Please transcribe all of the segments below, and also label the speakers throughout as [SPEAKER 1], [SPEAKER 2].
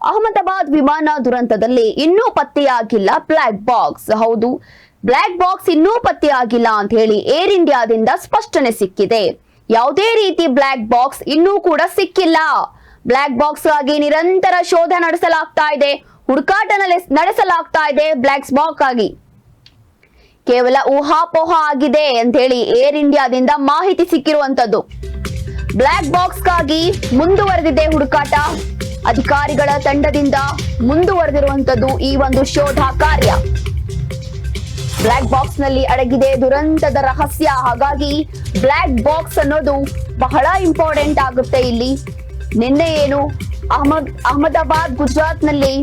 [SPEAKER 1] ಅಹಮದಾಬಾದ್ ವಿಮಾನ ದುರಂತದಲ್ಲಿ ಇನ್ನೂ ಪತ್ತೆಯಾಗಿಲ್ಲ ಬ್ಲಾಕ್ ಬಾಕ್ಸ್. ಹೌದು, ಬ್ಲಾಕ್ ಬಾಕ್ಸ್ ಇನ್ನೂ ಪತ್ತೆಯಾಗಿಲ್ಲ ಅಂತ ಹೇಳಿ ಏರ್ ಇಂಡಿಯಾದಿಂದ ಸ್ಪಷ್ಟನೆ ಸಿಕ್ಕಿದೆ. ಯಾವುದೇ ರೀತಿ ಬ್ಲಾಕ್ ಬಾಕ್ಸ್ ಇನ್ನೂ ಕೂಡ ಸಿಕ್ಕಿಲ್ಲ. ಬ್ಲಾಕ್ ಬಾಕ್ಸ್ ಆಗಿ ನಿರಂತರ ಶೋಧ ನಡೆಸಲಾಗ್ತಾ ಇದೆ. ಹುಡುಕಾಟ ನಡೆಸಲಾಗ್ತಾ ಇದೆ ಬ್ಲಾಕ್ ಬಾಕ್ಸ್ ಆಗಿ ಕೇವಲ ಊಹಾಪೋಹ ಆಗಿದೆ ಅಂತ ಹೇಳಿ ಏರ್ ಇಂಡಿಯಾದಿಂದ ಮಾಹಿತಿ ಸಿಕ್ಕಿರುವಂತದ್ದು. ಬ್ಲಾಕ್ ಬಾಕ್ಸ್ಗಾಗಿ ಮುಂದುವರೆದಿದೆ ಹುಡುಕಾಟ. ಅಧಿಕಾರಿಗಳ ತಂಡದಿಂದ ಮುಂದುವರೆದಿರುವಂತದ್ದು ಈ ಒಂದು ಶೋಧ ಕಾರ್ಯ. ಬ್ಲಾಕ್ ಬಾಕ್ಸ್ನಲ್ಲಿ ಅಡಗಿದೆ ದುರಂತದ ರಹಸ್ಯ. ಹಾಗಾಗಿ ಬ್ಲಾಕ್ ಬಾಕ್ಸ್ ಅನ್ನೋದು ಬಹಳ ಇಂಪಾರ್ಟೆಂಟ್ ಆಗುತ್ತೆ ಇಲ್ಲಿ. ನಿನ್ನೆ ಏನು ಅಹಮದ್, ಅಹಮದಾಬಾದ್ ಗುಜರಾತ್ನಲ್ಲಿ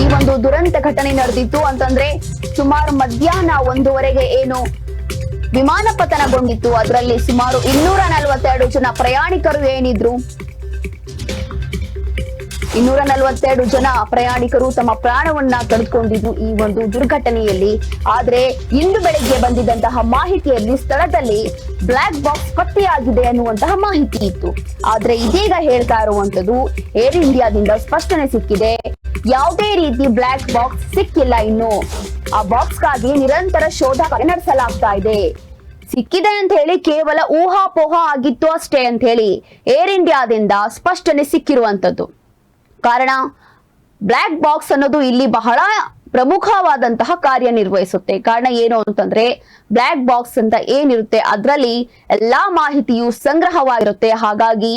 [SPEAKER 1] ಈ ಒಂದು ದುರಂತ ಘಟನೆ ನಡೆದಿತ್ತು. ಅಂತಂದ್ರೆ ಸುಮಾರು ಮಧ್ಯಾಹ್ನ ಒಂದೂವರೆಗೆ ಏನು ವಿಮಾನ ಪತನಗೊಂಡಿತ್ತು. ಅದರಲ್ಲಿ ಸುಮಾರು ಇನ್ನೂರ ನಲವತ್ತೆರಡು ಜನ ಪ್ರಯಾಣಿಕರು ಏನಿದ್ರು. ಇನ್ನೂರ ನಲವತ್ತೆರಡು ಜನ ಪ್ರಯಾಣಿಕರು ತಮ್ಮ ಪ್ರಾಣವನ್ನ ಕಳೆದುಕೊಂಡಿದ್ದು ಈ ಒಂದು ದುರ್ಘಟನೆಯಲ್ಲಿ. ಆದ್ರೆ ಇಂದು ಬೆಳಗ್ಗೆ ಬಂದಿದ್ದಂತಹ ಮಾಹಿತಿಯಲ್ಲಿ ಸ್ಥಳದಲ್ಲಿ ಬ್ಲಾಕ್ ಬಾಕ್ಸ್ ಪತ್ತೆಯಾಗಿದೆ ಅನ್ನುವಂತಹ ಮಾಹಿತಿ ಇತ್ತು. ಆದ್ರೆ ಇದೀಗ ಹೇಳ್ತಾ ಇರುವಂತದ್ದು ಏರ್ ಇಂಡಿಯಾದಿಂದ ಸ್ಪಷ್ಟನೆ ಸಿಕ್ಕಿದೆ. ಯಾವುದೇ ರೀತಿ ಬ್ಲಾಕ್ ಬಾಕ್ಸ್ ಸಿಕ್ಕಿಲ್ಲ ಇನ್ನು. ಆ ಬಾಕ್ಸ್ಗಾಗಿ ನಿರಂತರ ಶೋಧ ಕಾರ್ಯ ನಡೆಸಲಾಗ್ತಾ ಇದೆ. ಸಿಕ್ಕಿದೆ ಅಂತ ಹೇಳಿ ಕೇವಲ ಊಹಾಪೋಹ ಆಗಿತ್ತು ಅಷ್ಟೇ ಅಂತ ಹೇಳಿ ಏರ್ ಇಂಡಿಯಾದಿಂದ ಸ್ಪಷ್ಟನೆ ಸಿಕ್ಕಿರುವಂತದ್ದು. ಕಾರಣ ಬ್ಲಾಕ್ ಬಾಕ್ಸ್ ಅನ್ನೋದು ಇಲ್ಲಿ ಬಹಳ ಪ್ರಮುಖವಾದಂತಹ ಕಾರ್ಯನಿರ್ವಹಿಸುತ್ತೆ ಕಾರಣ ಏನು ಅಂತಂದ್ರೆ ಬ್ಲಾಕ್ ಬಾಕ್ಸ್ ಅಂತ ಏನಿರುತ್ತೆ ಅದರಲ್ಲಿ ಎಲ್ಲಾ ಮಾಹಿತಿಯು ಸಂಗ್ರಹವಾಗಿರುತ್ತೆ. ಹಾಗಾಗಿ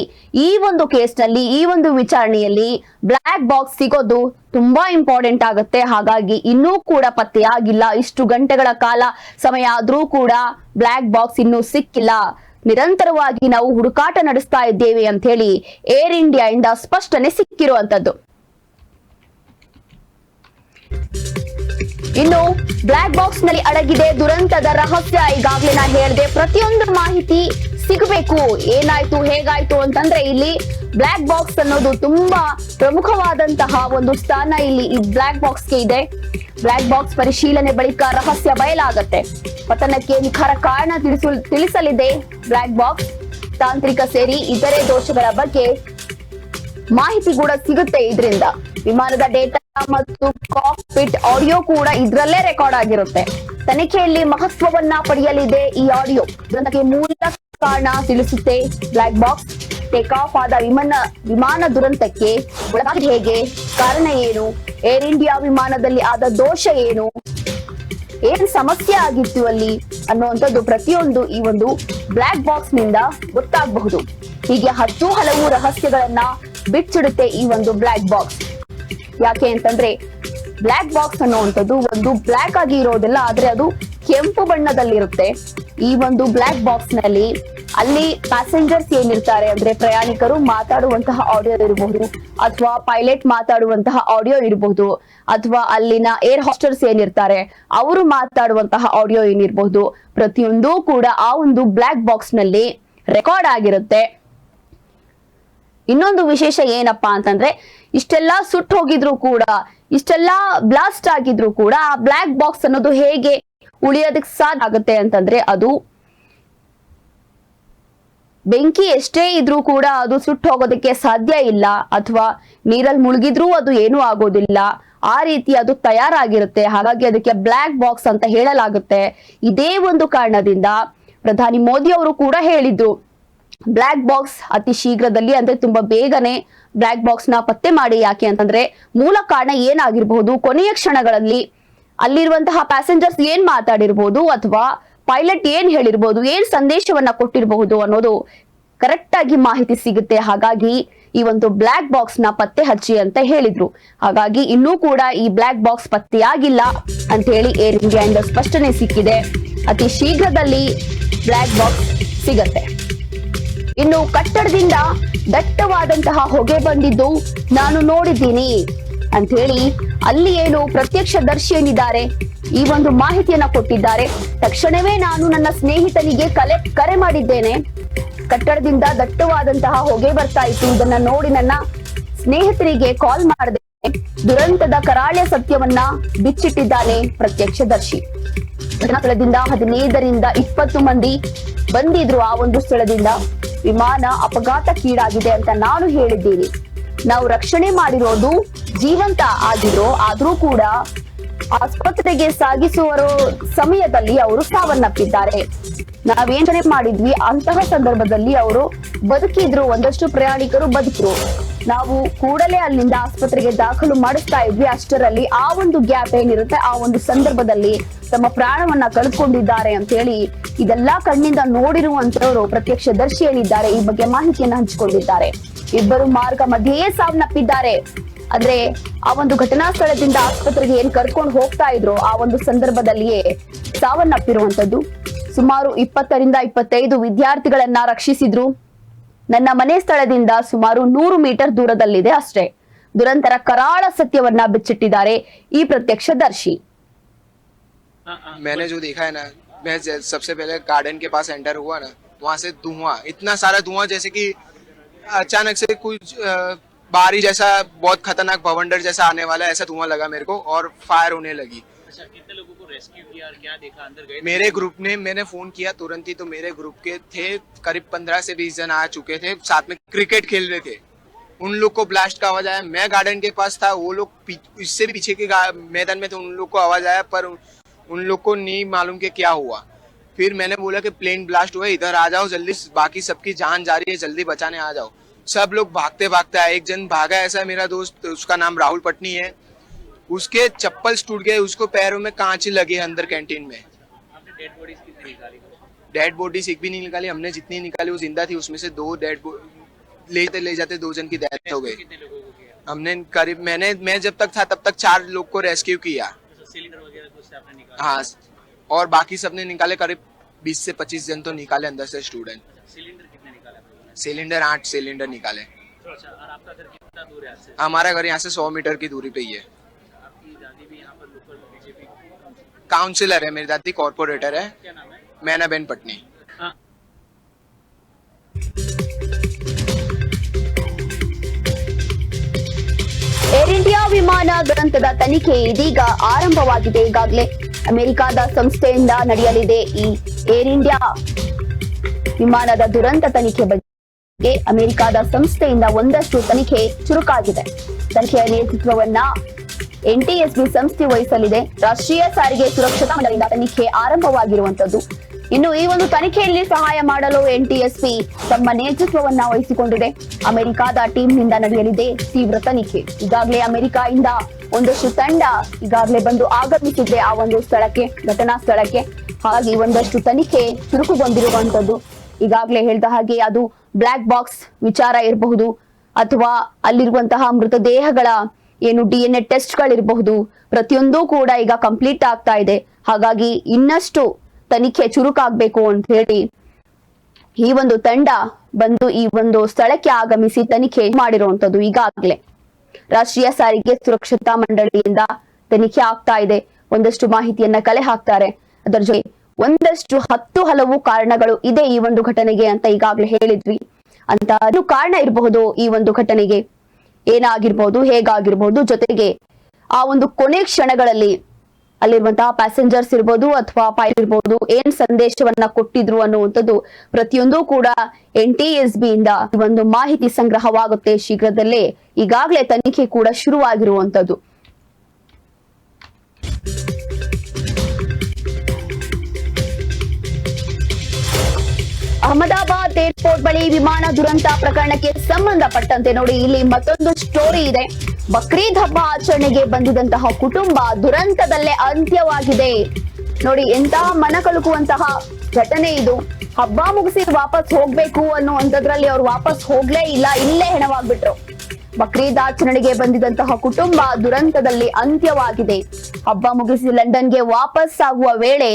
[SPEAKER 1] ಈ ಒಂದು ಕೇಸ್ನಲ್ಲಿ, ಈ ಒಂದು ವಿಚಾರಣೆಯಲ್ಲಿ ಬ್ಲಾಕ್ ಬಾಕ್ಸ್ ಸಿಗೋದು ತುಂಬಾ ಇಂಪಾರ್ಟೆಂಟ್ ಆಗುತ್ತೆ. ಹಾಗಾಗಿ ಇನ್ನೂ ಕೂಡ ಪತ್ತೆಯಾಗಿಲ್ಲ. ಇಷ್ಟು ಗಂಟೆಗಳ ಕಾಲ ಸಮಯ ಆದ್ರೂ ಕೂಡ ಬ್ಲಾಕ್ ಬಾಕ್ಸ್ ಇನ್ನೂ ಸಿಕ್ಕಿಲ್ಲ. ನಿರಂತರವಾಗಿ ನಾವು ಹುಡುಕಾಟ ನಡೆಸ್ತಾ ಇದ್ದೇವೆ ಅಂತ ಹೇಳಿ ಏರ್ ಇಂಡಿಯಾ ಇಂದ ಸ್ಪಷ್ಟನೆ ಸಿಕ್ಕಿರುವಂತದ್ದು. ಇನ್ನು ಬ್ಲಾಕ್ ಬಾಕ್ಸ್ನಲ್ಲಿ ಅಡಗಿದೆ ದುರಂತದ ರಹಸ್ಯ. ಈಗಾಗಲೇ ನಾ ಹೇಳಿದೆ ಪ್ರತಿಯೊಂದು ಮಾಹಿತಿ ಸಿಗಬೇಕು. ಏನಾಯ್ತು, ಹೇಗಾಯ್ತು ಅಂತಂದ್ರೆ ಇಲ್ಲಿ ಬ್ಲಾಕ್ ಬಾಕ್ಸ್ ಅನ್ನೋದು ತುಂಬಾ ಪ್ರಮುಖವಾದಂತಹ ಒಂದು ಸ್ಥಾನ ಇಲ್ಲಿ ಈ ಬ್ಲಾಕ್ ಬಾಕ್ಸ್ಗೆ ಇದೆ. ಬ್ಲಾಕ್ ಬಾಕ್ಸ್ ಪರಿಶೀಲನೆ ಬಳಿಕ ರಹಸ್ಯ ಬಯಲಾಗತ್ತೆ. ಪತನಕ್ಕೆ ನಿಖರ ಕಾರಣ ತಿಳಿಸು ತಿಳಿಸಲಿದೆ ಬ್ಲಾಕ್ ಬಾಕ್ಸ್. ತಾಂತ್ರಿಕ ಸೇರಿ ಇತರೆ ದೋಷಗಳ ಬಗ್ಗೆ ಮಾಹಿತಿ ಕೂಡ ಸಿಗುತ್ತೆ ಇದರಿಂದ. ವಿಮಾನದ ಡೇಟಾ ಮತ್ತು ಕಾಕ್ಪಿಟ್ ಆಡಿಯೋ ಕೂಡ ಇದ್ರಲ್ಲೇ ರೆಕಾರ್ಡ್ ಆಗಿರುತ್ತೆ. ತನಿಖೆಯಲ್ಲಿ ಮಹತ್ವವನ್ನ ಪಡೆಯಲಿದೆ ಈ ಆಡಿಯೋ ಇದಕ್ಕೆ ಮೂಲ ಕಾರಣ ತಿಳಿಸುತ್ತೆ ಬ್ಲಾಕ್ ಬಾಕ್ಸ್ ಟೇಕ್ ಆಫ್ ಆದ ವಿಮಾನ ವಿಮಾನ ದುರಂತಕ್ಕೆ ಒಳಗಾಗಿ ಹೇಗೆ? ಕಾರಣ ಏನು? ಏರ್ ಇಂಡಿಯಾ ವಿಮಾನದಲ್ಲಿ ಆದ ದೋಷ ಏನು? ಏನ್ ಸಮಸ್ಯೆ ಆಗಿತ್ತು ಅಲ್ಲಿ? ಅನ್ನುವಂಥದ್ದು ಪ್ರತಿಯೊಂದು ಈ ಒಂದು ಬ್ಲಾಕ್ ಬಾಕ್ಸ್ನಿಂದ ಗೊತ್ತಾಗಬಹುದು. ಹೀಗೆ ಹತ್ತು ಹಲವು ರಹಸ್ಯಗಳನ್ನ ಬಿಚ್ಚಿಡುತ್ತೆ ಈ ಒಂದು ಬ್ಲಾಕ್ ಬಾಕ್ಸ್ ಯಾಕೆ ಅಂತಂದ್ರೆ ಬ್ಲಾಕ್ ಬಾಕ್ಸ್ ಅನ್ನುವಂಥದ್ದು ಒಂದು ಬ್ಲಾಕ್ ಆಗಿ ಇರೋದಿಲ್ಲ, ಆದ್ರೆ ಅದು ಕೆಂಪು ಬಣ್ಣದಲ್ಲಿರುತ್ತೆ. ಈ ಒಂದು ಬ್ಲಾಕ್ ಬಾಕ್ಸ್ನಲ್ಲಿ ಅಲ್ಲಿ ಪ್ಯಾಸೆಂಜರ್ಸ್ ಏನಿರ್ತಾರೆ ಅಂದ್ರೆ ಪ್ರಯಾಣಿಕರು ಮಾತಾಡುವಂತಹ ಆಡಿಯೋ ಇರಬಹುದು ಅಥವಾ ಪೈಲಟ್ ಮಾತಾಡುವಂತಹ ಆಡಿಯೋ ಇರಬಹುದು ಅಥವಾ ಅಲ್ಲಿನ ಏರ್ ಹಾಸ್ಟರ್ಸ್ ಏನಿರ್ತಾರೆ, ಅವರು ಮಾತಾಡುವಂತಹ ಆಡಿಯೋ ಏನಿರಬಹುದು ಪ್ರತಿಯೊಂದು ಕೂಡ ಆ ಒಂದು ಬ್ಲಾಕ್ ಬಾಕ್ಸ್ನಲ್ಲಿ ರೆಕಾರ್ಡ್ ಆಗಿರುತ್ತೆ. ಇನ್ನೊಂದು ವಿಶೇಷ ಏನಪ್ಪಾ ಅಂತಂದ್ರೆ ಇಷ್ಟೆಲ್ಲಾ ಸುಟ್ಟು ಹೋಗಿದ್ರು ಕೂಡ, ಇಷ್ಟೆಲ್ಲ ಬ್ಲಾಸ್ಟ್ ಆಗಿದ್ರು ಕೂಡ ಆ ಬ್ಲಾಕ್ ಬಾಕ್ಸ್ ಅನ್ನೋದು ಹೇಗೆ ಉಳಿಯೋದಕ್ಕೆ ಸಾಧ್ಯ ಆಗುತ್ತೆ ಅಂತಂದ್ರೆ ಅದು ಬೆಂಕಿ ಎಷ್ಟೇ ಇದ್ರೂ ಕೂಡ ಅದು ಸುಟ್ಟು ಹೋಗೋದಕ್ಕೆ ಸಾಧ್ಯ ಇಲ್ಲ ಅಥವಾ ನೀರಲ್ಲಿ ಮುಳುಗಿದ್ರೂ ಅದು ಏನೂ ಆಗೋದಿಲ್ಲ. ಆ ರೀತಿ ಅದು ತಯಾರಾಗಿರುತ್ತೆ. ಹಾಗಾಗಿ ಅದಕ್ಕೆ ಬ್ಲಾಕ್ ಬಾಕ್ಸ್ ಅಂತ ಹೇಳಲಾಗುತ್ತೆ. ಇದೇ ಒಂದು ಕಾರಣದಿಂದ ಪ್ರಧಾನಿ ಮೋದಿ ಅವರು ಕೂಡ ಹೇಳಿದ್ರು ಬ್ಲಾಕ್ ಬಾಕ್ಸ್ ಅತಿ ಶೀಘ್ರದಲ್ಲಿ ಅಂದ್ರೆ ತುಂಬಾ ಬೇಗನೆ ಬ್ಲಾಕ್ ಬಾಕ್ಸ್ನ ಪತ್ತೆ ಮಾಡಿ ಯಾಕೆ ಅಂತಂದ್ರೆ ಮೂಲ ಕಾರಣ ಏನಾಗಿರ್ಬಹುದು? ಕೊನೆಯ ಕ್ಷಣಗಳಲ್ಲಿ ಅಲ್ಲಿರುವಂತಹ ಪ್ಯಾಸೆಂಜರ್ಸ್ ಏನ್ ಮಾತಾಡಿರ್ಬೋದು ಅಥವಾ ಪೈಲಟ್ ಏನ್ ಹೇಳಿರ್ಬೋದು, ಏನ್ ಸಂದೇಶವನ್ನ ಕೊಟ್ಟಿರಬಹುದು ಅನ್ನೋದು ಕರೆಕ್ಟ್ ಆಗಿ ಮಾಹಿತಿ ಸಿಗುತ್ತೆ. ಹಾಗಾಗಿ ಈ ಒಂದು ಬ್ಲಾಕ್ ಬಾಕ್ಸ್ನ ಪತ್ತೆ ಹಚ್ಚಿ ಅಂತ ಹೇಳಿದ್ರು. ಹಾಗಾಗಿ ಇನ್ನೂ ಕೂಡ ಈ ಬ್ಲಾಕ್ ಬಾಕ್ಸ್ ಪತ್ತೆಯಾಗಿಲ್ಲ ಅಂತ ಹೇಳಿ ಏರ್ ಇಂಡಿಯಾ ಇಂದ ಸ್ಪಷ್ಟನೆ ಸಿಕ್ಕಿದೆ. ಅತಿ ಶೀಘ್ರದಲ್ಲಿ ಬ್ಲಾಕ್ ಬಾಕ್ಸ್ ಸಿಗತ್ತೆ. ಇನ್ನು ಕಟ್ಟಡದಿಂದ ದಟ್ಟವಾದಂತಹ ಹೊಗೆ ಬಂದಿದ್ದು ನಾನು ನೋಡಿದ್ದೀನಿ ಅಂತ ಹೇಳಿ ಅಲ್ಲಿ ಏನು ಪ್ರತ್ಯಕ್ಷದರ್ಶಿ ಏನಿದ್ದಾರೆ ಈ ಒಂದು ಮಾಹಿತಿಯನ್ನ ಕೊಟ್ಟಿದ್ದಾರೆ. ತಕ್ಷಣವೇ ನಾನು ನನ್ನ ಸ್ನೇಹಿತನಿಗೆ ಕಲೆ, ಕರೆ ಮಾಡಿದ್ದೇನೆ. ಕಟ್ಟಡದಿಂದ ದಟ್ಟವಾದಂತಹ ಹೊಗೆ ಬರ್ತಾ ಇತ್ತು. ಇದನ್ನ ನೋಡಿ ನನ್ನ ಸ್ನೇಹಿತರಿಗೆ ಕಾಲ್ ಮಾಡಿದೆ. ದುರಂತದ ಕರಾಳ್ಯ ಸತ್ಯವನ್ನ ಬಿಚ್ಚಿಟ್ಟಿದ್ದಾನೆ ಪ್ರತ್ಯಕ್ಷದರ್ಶಿ ಸ್ಥಳದಿಂದ ಹದಿನೈದರಿಂದ ಇಪ್ಪತ್ತು ಮಂದಿ ಬಂದಿದ್ರು ಆ ಒಂದು ಸ್ಥಳದಿಂದ. ವಿಮಾನ ಅಪಘಾತಕ್ಕೀಡಾಗಿದೆ ಅಂತ ನಾನು ಹೇಳಿದ್ದೀನಿ. ನಾವು ರಕ್ಷಣೆ ಮಾಡಿರೋದು ಜೀವಂತ ಆಗಿರೋ ಆದ್ರೂ ಕೂಡ ಆಸ್ಪತ್ರೆಗೆ ಸಾಗಿಸುವ ಸಮಯದಲ್ಲಿ ಅವರು ಸಾವನ್ನಪ್ಪಿದ್ದಾರೆ. ನಾವೇನ್ ಮಾಡಿದ್ವಿ ಅಂತಹ ಸಂದರ್ಭದಲ್ಲಿ ಅವರು ಬದುಕಿದ್ರು, ಒಂದಷ್ಟು ಪ್ರಯಾಣಿಕರು ಬದುಕರು. ನಾವು ಕೂಡಲೇ ಅಲ್ಲಿಂದ ಆಸ್ಪತ್ರೆಗೆ ದಾಖಲು ಮಾಡಿಸ್ತಾ ಇದ್ವಿ. ಅಷ್ಟರಲ್ಲಿ ಆ ಒಂದು ಗ್ಯಾಪ್ ಏನಿರುತ್ತೆ, ಆ ಒಂದು ಸಂದರ್ಭದಲ್ಲಿ ತಮ್ಮ ಪ್ರಾಣವನ್ನ ಕಳ್ಕೊಂಡಿದ್ದಾರೆ ಅಂತ ಹೇಳಿ ಇದೆಲ್ಲಾ ಕಣ್ಣಿಂದ ನೋಡಿರುವಂತವರು ಪ್ರತ್ಯಕ್ಷದರ್ಶಿ ಏನಿದ್ದಾರೆ, ಈ ಬಗ್ಗೆ ಮಾಹಿತಿಯನ್ನು ಹಂಚಿಕೊಂಡಿದ್ದಾರೆ. ಇಬ್ಬರು ಮಾರ್ಗ ಮಧ್ಯೆಯೇ ಸಾವನ್ನಪ್ಪಿದ್ದಾರೆ ಅಂದ್ರೆ ಆ ಒಂದು ಘಟನಾ ಸ್ಥಳದಿಂದ ಆಸ್ಪತ್ರೆಗೆ ಏನ್ ಕರ್ಕೊಂಡು ಹೋಗ್ತಾ ಇದ್ರು, ಆ ಒಂದು ಸಂದರ್ಭದಲ್ಲಿಯೇ ಸಾವನ್ನಪ್ಪಿರುವಂತದ್ದು ಸುಮಾರು ಇಪ್ಪತ್ತರಿಂದ ಇಪ್ಪತ್ತೈದು ವಿದ್ಯಾರ್ಥಿಗಳನ್ನ ರಕ್ಷಿಸಿದ್ರು ನನ್ನ ಮನೆ ಸ್ಥಳದಿಂದ ಸುಮಾರು ನೂರು ಮೀಟರ್ ದೂರದಲ್ಲಿದೆ ಅಷ್ಟೇ ದುರಂತರ ಕರಾಳ ಸತ್ಯವನ್ನ ಬಿಚ್ಚಿಟ್ಟಿದ್ದಾರೆ ಈ ಪ್ರತ್ಯಕ್ಷದರ್ಶಿ
[SPEAKER 2] मैंने जो देखा है ना मैं जै- सबसे पहले गार्डन के पास एंटर हुआ ना वहां से धुआं इतना सारा धुआं जैसे कि अचानक से कुछ अ, बारी जैसा बहुत खतरनाक भवंडर जैसा आने वाला है ऐसा धुआं लगा मेरे को और फायर होने लगी
[SPEAKER 3] अच्छा कितने लोगों को रेस्क्यू किया और क्या देखा? अंदर गए
[SPEAKER 2] मेरे ग्रुप ने मैंने फ़ोन किया तुरंत ही तो मेरे ग्रुप के थे करीब पंद्रह से बीस जन आ चुके थे साथ में क्रिकेट खेल रहे थे। उन लोग को ब्लास्ट का आवाज़ आया। मैं गार्डन के पास था वो लोग इससे भी पीछे के मैदान में थे उन लोग को आवाज़ आया पर उन, लोग को नहीं मालूम कि क्या हुआ। फिर मैंने बोला कि प्लेन ब्लास्ट हुआ इधर आ जाओ जल्दी बाकी सबकी जान जा रही है जल्दी बचाने आ जाओ। सब लोग भागते भागते आए एक जन भागा ऐसा मेरा दोस्त उसका नाम राहुल पटनी है। उसके चप्पल टूट गए उसको पैरों में कांच लगे अंदर कैंटीन में।
[SPEAKER 3] डेड बॉडीज
[SPEAKER 2] एक भी नहीं निकाली हमने जितनी निकाली वो ज़िंदा थी उसमें से दो डेड ले जाते ले जाते दो जन की डेथ हो गई। हमने करीब मैंने मैं जब तक था तब तक चार लोग को रेस्क्यू किया।
[SPEAKER 3] निकाला?
[SPEAKER 2] हाँ और बाकी सबने निकाले करीब बीस से पच्चीस जन तो निकाले अंदर से स्टूडेंट
[SPEAKER 3] अच्छा सिलेंडर कितने निकाले
[SPEAKER 2] सिलेंडर आठ सिलेंडर निकाले।
[SPEAKER 3] अच्छा
[SPEAKER 2] हमारा घर यहाँ से सौ मीटर की दूरी पे ही है। काउंसिलर है मेरी दादी कॉर्पोरेटर है
[SPEAKER 3] क्या नाम है
[SPEAKER 2] मैनाबेन पटनी
[SPEAKER 3] हाँ
[SPEAKER 1] ಏರ್ ಇಂಡಿಯಾ ವಿಮಾನ ದುರಂತದ ತನಿಖೆ ಇದೀಗ ಆರಂಭವಾಗಿದೆ ಈಗಾಗಲೇ ಅಮೆರಿಕಾದ ಸಂಸ್ಥೆಯಿಂದ ನಡೆಯಲಿದೆ ಈ ಏರ್ ಇಂಡಿಯಾ ವಿಮಾನದ ದುರಂತ ತನಿಖೆ ಬಗ್ಗೆ ಅಮೆರಿಕಾದ ಸಂಸ್ಥೆಯಿಂದ ಒಂದಷ್ಟು ತನಿಖೆ ಚುರುಕಾಗಿದೆ ತನಿಖೆಯ ನೇತೃತ್ವವನ್ನ ಎನ್ಟಿಎಸ್ಬಿ ಸಂಸ್ಥೆ ವಹಿಸಲಿದೆ. ರಾಷ್ಟ್ರೀಯ ಸಾರಿಗೆ ಸುರಕ್ಷತಾ ಮಂಡಳಿಯಿಂದ ತನಿಖೆ ಆರಂಭವಾಗಿರುವಂತದ್ದು ಇನ್ನು ಈ ಒಂದು ತನಿಖೆಯಲ್ಲಿ ಸಹಾಯ ಮಾಡಲು ಎನ್ಟಿಎಸ್ಪಿ ತಮ್ಮ ನೇತೃತ್ವವನ್ನ ವಹಿಸಿಕೊಂಡಿದೆ. ಅಮೆರಿಕಾದ ಟೀಮ್ನಿಂದ ನಡೆಯಲಿದೆ ತೀವ್ರ ತನಿಖೆ. ಈಗಾಗಲೇ ಅಮೆರಿಕಾದಿಂದ ಒಂದಷ್ಟು ತಂಡ ಈಗಾಗಲೇ ಬಂದು ಆಗಮಿಸಿದೆ ಆ ಒಂದು ಸ್ಥಳಕ್ಕೆ, ಘಟನಾ ಸ್ಥಳಕ್ಕೆ. ಹಾಗೆ ಒಂದಷ್ಟು ತನಿಖೆ ಚುರುಕುಗೊಂಡಿರುವಂತದ್ದು ಈಗಾಗಲೇ ಹೇಳಿದ ಹಾಗೆ ಅದು ಬ್ಲಾಕ್ ಬಾಕ್ಸ್ ವಿಚಾರ ಇರಬಹುದು ಅಥವಾ ಅಲ್ಲಿರುವಂತಹ ಮೃತದೇಹಗಳ ಏನು ಡಿ ಎನ್ ಎ ಟೆಸ್ಟ್ಗಳಿರಬಹುದು ಪ್ರತಿಯೊಂದೂ ಕೂಡ ಈಗ ಕಂಪ್ಲೀಟ್ ಆಗ್ತಾ ಇದೆ. ಹಾಗಾಗಿ ಇನ್ನಷ್ಟು ತನಿಖೆ ಚುರುಕಾಗ್ಬೇಕು ಅಂತ ಹೇಳಿ ಈ ಒಂದು ತಂಡ ಬಂದು ಈ ಒಂದು ಸ್ಥಳಕ್ಕೆ ಆಗಮಿಸಿ ತನಿಖೆ ಮಾಡಿರುವಂತದ್ದು ಈಗಾಗಲೇ. ರಾಷ್ಟ್ರೀಯ ಸಾರಿಗೆ ಸುರಕ್ಷತಾ ಮಂಡಳಿಯಿಂದ ತನಿಖೆ ಆಗ್ತಾ ಇದೆ. ಒಂದಷ್ಟು ಮಾಹಿತಿಯನ್ನ ಕಲೆ ಹಾಕ್ತಾರೆ. ಅದರ ಜೊತೆ ಒಂದಷ್ಟು ಹತ್ತು ಹಲವು ಕಾರಣಗಳು ಇದೆ ಈ ಒಂದು ಘಟನೆಗೆ ಅಂತ ಈಗಾಗಲೇ ಹೇಳಿದ್ವಿ. ಅಂತ ಕಾರಣ ಇರಬಹುದು ಈ ಒಂದು ಘಟನೆಗೆ. ಏನಾಗಿರ್ಬಹುದು ಹೇಗಾಗಿರ್ಬಹುದು ಜೊತೆಗೆ ಆ ಒಂದು ಕೊನೆ ಕ್ಷಣಗಳಲ್ಲಿ ಅಲ್ಲಿರುವಂತಹ ಪ್ಯಾಸೆಂಜರ್ಸ್ ಇರ್ಬೋದು ಅಥವಾ ಪೈಲಟ್ ಇರ್ಬೋದು ಏನ್ ಸಂದೇಶವನ್ನ ಕೊಟ್ಟಿದ್ರು ಅನ್ನುವಂಥದ್ದು ಪ್ರತಿಯೊಂದು ಕೂಡ ಎನ್ ಟಿ ಎಸ್ ಬಿ ಇಂದ ಒಂದು ಮಾಹಿತಿ ಸಂಗ್ರಹವಾಗುತ್ತೆ ಶೀಘ್ರದಲ್ಲೇ. ಈಗಾಗಲೇ ತನಿಖೆ ಕೂಡ ಶುರುವಾಗಿರುವಂತದ್ದು ಅಹಮದಾಬಾದ್ ಏರ್ಪೋರ್ಟ್ ಬಳಿ ವಿಮಾನ ದುರಂತ ಪ್ರಕರಣಕ್ಕೆ ಸಂಬಂಧಪಟ್ಟಂತೆ ನೋಡಿ ಇಲ್ಲಿ ಮತ್ತೊಂದು ಸ್ಟೋರಿ ಇದೆ. ಬಕ್ರೀದ್ ಹಬ್ಬ ಆಚರಣೆಗೆ ಬಂದಿದಂತಹ ಕುಟುಂಬ ದುರಂತದಲ್ಲೇ ಅಂತ್ಯವಾಗಿದೆ. ನೋಡಿ ಎಂತಹ ಮನ ಕಲುಕುವಂತಹ ಘಟನೆ ಇದು. ಹಬ್ಬ ಮುಗಿಸಿ ವಾಪಸ್ ಹೋಗ್ಬೇಕು ಅನ್ನುವಂಥದ್ರಲ್ಲಿ ಅವ್ರು ವಾಪಸ್ ಹೋಗ್ಲೇ ಇಲ್ಲ, ಇಲ್ಲೇ ಹೆಣವಾಗ್ಬಿಟ್ರು. ಬಕ್ರೀದ್ ಆಚರಣೆಗೆ ಬಂದಿದಂತಹ ಕುಟುಂಬ ದುರಂತದಲ್ಲಿ ಅಂತ್ಯವಾಗಿದೆ. ಹಬ್ಬ ಮುಗಿಸಿ ಲಂಡನ್ಗೆ ವಾಪಸ್ ಆಗುವ ವೇಳೆ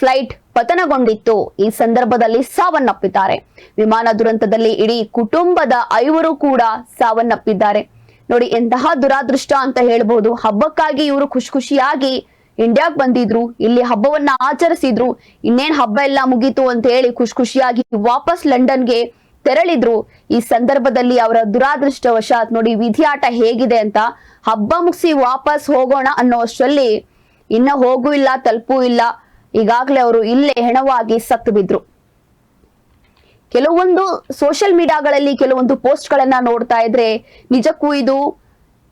[SPEAKER 1] ಫ್ಲೈಟ್ ಪತನಗೊಂಡಿತ್ತು. ಈ ಸಂದರ್ಭದಲ್ಲಿ ಸಾವನ್ನಪ್ಪಿದ್ದಾರೆ. ವಿಮಾನ ದುರಂತದಲ್ಲಿ ಇಡೀ ಕುಟುಂಬದ ಐವರು ಕೂಡ ಸಾವನ್ನಪ್ಪಿದ್ದಾರೆ. ನೋಡಿ, ಎಂತಹ ದುರಾದೃಷ್ಟ ಅಂತ ಹೇಳ್ಬೋದು. ಹಬ್ಬಕ್ಕಾಗಿ ಇವರು ಖುಷಿ ಖುಷಿಯಾಗಿ ಇಂಡಿಯಾಗ್ ಬಂದಿದ್ರು. ಇಲ್ಲಿ ಹಬ್ಬವನ್ನ ಆಚರಿಸಿದ್ರು. ಇನ್ನೇನ್ ಹಬ್ಬ ಎಲ್ಲ ಮುಗೀತು ಅಂತ ಹೇಳಿ ಖುಷಿ ಖುಷಿಯಾಗಿ ವಾಪಸ್ ಲಂಡನ್ಗೆ ತೆರಳಿದ್ರು. ಈ ಸಂದರ್ಭದಲ್ಲಿ ಅವರ ದುರಾದೃಷ್ಟವಶಾತ್ ನೋಡಿ, ವಿಧಿಯಾಟ ಹೇಗಿದೆ ಅಂತ ಹಬ್ಬ ಮುಗಿಸಿ ವಾಪಸ್ ಹೋಗೋಣ ಅನ್ನೋ ಅಷ್ಟರಲ್ಲಿ ಇನ್ನ ಹೋಗೂ ಇಲ್ಲ, ತಲುಪೂ ಇಲ್ಲ. ಈಗಾಗಲೇ ಅವರು ಇಲ್ಲೇ ಹೆಣವಾಗಿ ಸತ್ತು ಬಿದ್ರು. ಕೆಲವೊಂದು ಸೋಷಿಯಲ್ ಮೀಡಿಯಾಗಳಲ್ಲಿ ಕೆಲವೊಂದು ಪೋಸ್ಟ್ ಗಳನ್ನ ನೋಡ್ತಾ ಇದ್ರೆ ನಿಜಕ್ಕೂ ಇದು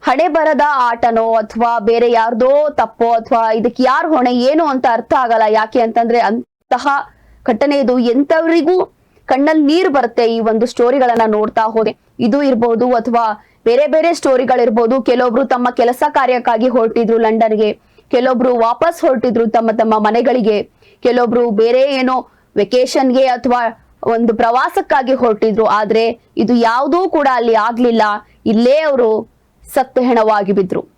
[SPEAKER 1] ಹಣೆ ಬರದ ಆಟನೋ ಅಥವಾ ಬೇರೆ ಯಾರ್ದೋ ತಪ್ಪೋ ಅಥವಾ ಇದಕ್ಕೆ ಯಾರು ಹೊಣೆ ಏನು ಅಂತ ಅರ್ಥ ಆಗಲ್ಲ. ಯಾಕೆ ಅಂತಂದ್ರೆ ಅಂತಹ ಘಟನೆ ಇದು ಎಂತವರಿಗೂ ಕಣ್ಣಲ್ಲಿ ನೀರು ಬರುತ್ತೆ ಈ ಒಂದು ಸ್ಟೋರಿಗಳನ್ನ ನೋಡ್ತಾ ಹೋದೆ. ಇದು ಇರ್ಬೋದು ಅಥವಾ ಬೇರೆ ಬೇರೆ ಸ್ಟೋರಿಗಳಿರ್ಬೋದು ಕೆಲವೊಬ್ರು ತಮ್ಮ ಕೆಲಸ ಕಾರ್ಯಕ್ಕಾಗಿ ಹೊರಟಿದ್ರು ಲಂಡನ್ಗೆ. ಕೆಲವೊಬ್ರು ವಾಪಸ್ ಹೊರಟಿದ್ರು ತಮ್ಮ ತಮ್ಮ ಮನೆಗಳಿಗೆ, ಕೆಲವೊಬ್ರು ಬೇರೆ ಏನೋ ವೆಕೇಶನ್ಗೆ ಅಥವಾ ಒಂದು ಪ್ರವಾಸಕ್ಕಾಗಿ ಹೊರಟಿದ್ರು. ಆದ್ರೆ ಇದು ಯಾವುದೂ ಕೂಡ ಅಲ್ಲಿ ಆಗ್ಲಿಲ್ಲ. ಇಲ್ಲೇ ಅವರು ಸತ್ತು ಹೆಣವಾಗಿ ಬಿದ್ರು.